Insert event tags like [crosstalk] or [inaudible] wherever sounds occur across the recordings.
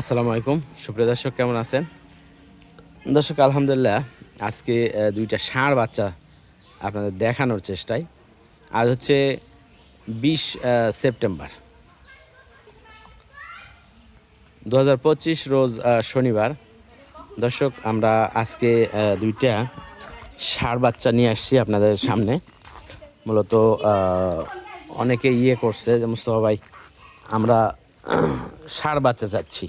আসসালামু আলাইকুম। সুপ্রিয় দর্শক, কেমন আছেন? দর্শক, আলহামদুলিল্লাহ, আজকে দুইটা ষাঁড় বাচ্চা আপনাদের দেখানোর চেষ্টায়। আজ হচ্ছে বিশ সেপ্টেম্বর। দু হাজার পঁচিশ রোজ শনিবার। দর্শক, আমরা আজকে দুইটা ষাঁড় বাচ্চা নিয়ে আসছি আপনাদের সামনে। মূলত অনেকে ইয়ে করছে যে, মুস্তফা ভাই, আমরা ষাঁড় বাচ্চা চাচ্ছি।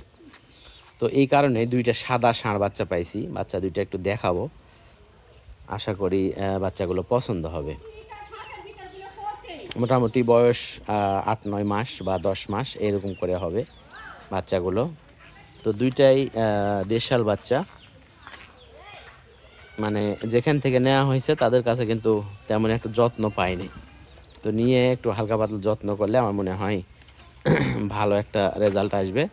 তো এই কারণে দুইটা সাদা ষাঁড় বাচ্চা পাইছি। বাচ্চা দুইটা একটু দেখাবো। আশা করি বাচ্চাগুলো পছন্দ হবে। মোটামুটি বয়স আট, নয় মাস বা দশ মাস এরকম করে হবে বাচ্চাগুলো। তো দুইটাই দেশাল বাচ্চা। মানে যেখান থেকে নেওয়া হয়েছে তাদের কাছে কিন্তু তেমন একটা যত্ন পাইনি। তো নিয়ে একটু হালকা পাতলা যত্ন করলে আমার মনে হয় [clears throat] ভালো একটা রেজাল্ট আসবে।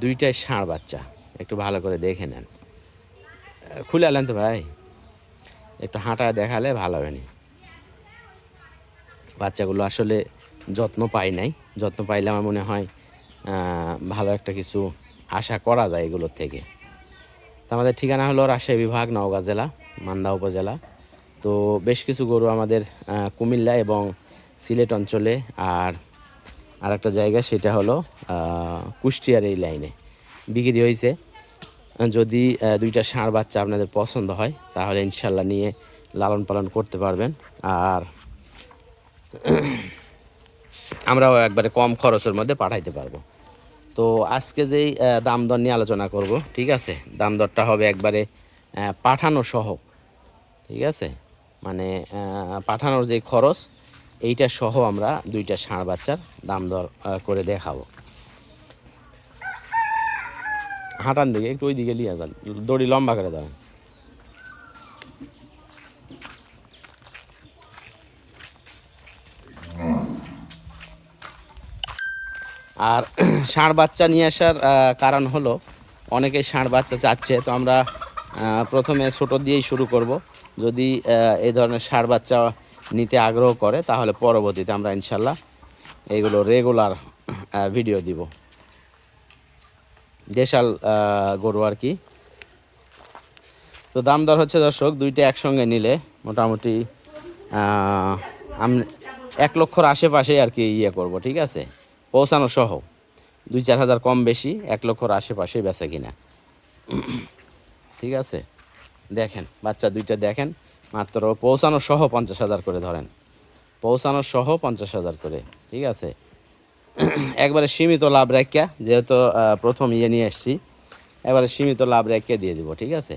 দুইটাই ষাঁড় বাচ্চা। একটু ভালো করে দেখে নেন। খুলে আলেন তো ভাই। একটু হাঁটায় দেখালে ভালো হবে নি। বাচ্চাগুলো আসলে যত্ন পাই নাই। যত্ন পাইলে আমার মনে হয় ভালো একটা কিছু আশা করা যায় এগুলোর থেকে। তো আমাদের ঠিকানা হলো রাজশাহী বিভাগ, নওগাঁ জেলা, মান্দা উপজেলা। তো বেশ কিছু গরু আমাদের কুমিল্লা এবং সিলেট অঞ্চলে আর আরেকটা জায়গা, সেটা হলো কুষ্টিয়ার এই লাইনে। বিক্রি হয়েছে। যদি দুইটা ষাঁড় বাচ্চা আপনাদের পছন্দ হয়, তাহলে ইনশাল্লাহ নিয়ে লালন পালন করতে পারবেন। আর আমরাও একবারে কম খরচের মধ্যে পাঠাইতে পারব। তো আজকে যেই দাম দর নিয়ে আলোচনা করব, ঠিক আছে? দাম দরটা হবে একবারে পাঠানো সহ, ঠিক আছে? মানে পাঠানোর যে খরচ এইটা সহ আমরা দুইটা ষাঁড় বাচ্চার দাম দর করে দেখাবো। হাঁটান দিকে, একটু ওই দিকে নিয়ে যান। দড়ি লম্বা করে দেন। আর [clears throat] ষাঁড় বাচ্চা নিয়ে আসার কারণ হলো, অনেকে ষাঁড় বাচ্চা চাচ্ছে, তো আমরা প্রথমে ছোট দিয়েই শুরু করব। যদি এই ধরনের ষাঁড় বাচ্চা নিতে আগ্রহ করে, তাহলে পরবর্তীতে আমরা ইনশাল্লাহ এইগুলো রেগুলার ভিডিও দিব। দেশাল গরু আর কি। তো দাম দর হচ্ছে দর্শক, দুইটা একসঙ্গে নিলে মোটামুটি এক লক্ষর আশেপাশে আর কি ইয়ে করব, ঠিক আছে? পৌঁছানো সহ। দুই চার হাজার কম বেশি, এক লক্ষর আশেপাশে বেচা কিনা। ঠিক আছে? দেখেন, বাচ্চা দুইটা দেখেন। মাত্র পৌঁছানো সহ পঞ্চাশ হাজার করে ধরেন। পৌঁছানো সহ পঞ্চাশ হাজার করে, ঠিক আছে? একবারে সীমিত লাভ রেখা, যেহেতু প্রথম ইয়ে নিয়ে এসছি, একবারে সীমিত লাভ রেখে দিয়ে দিব, ঠিক আছে?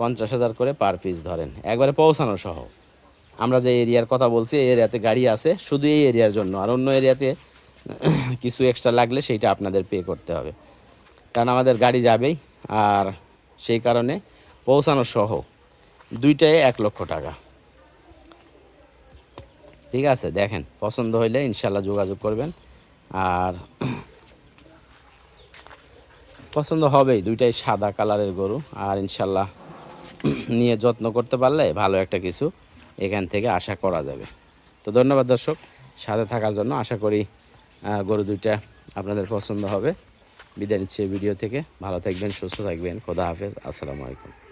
পঞ্চাশ হাজার করে পার পিস ধরেন, একবারে পৌঁছানো সহ। আমরা যে এরিয়ার কথা বলছি, এই এরিয়াতে গাড়ি আছে, শুধু এই এরিয়ার জন্য, আর অন্য এরিয়াতে কিছু এক্সট্রা লাগলে সেইটা আপনাদের পে করতে হবে। কারণ আমাদের গাড়ি যাবেই, আর সেই কারণে পৌঁছানো সহ। দুইটাই এক লক্ষ টাকা। ঠিক আছে, দেখেন, পছন্দ হইলে ইনশাল্লাহ যোগাযোগ করবেন। আর পছন্দ হবেই, দুইটাই সাদা কালারের গরু। আর ইনশাল্লাহ নিয়ে যত্ন করতে পারলে ভালো একটা কিছু এখান থেকে আশা করা যাবে। তো ধন্যবাদ দর্শক, সাথে থাকার জন্য আশা করি গরু দুইটা আপনাদের পছন্দ হবে। বিদায় নিচ্ছে ভিডিও থেকে। ভালো থাকবেন, সুস্থ থাকবেন। খোদা হাফেজ। আসসালামু আলাইকুম।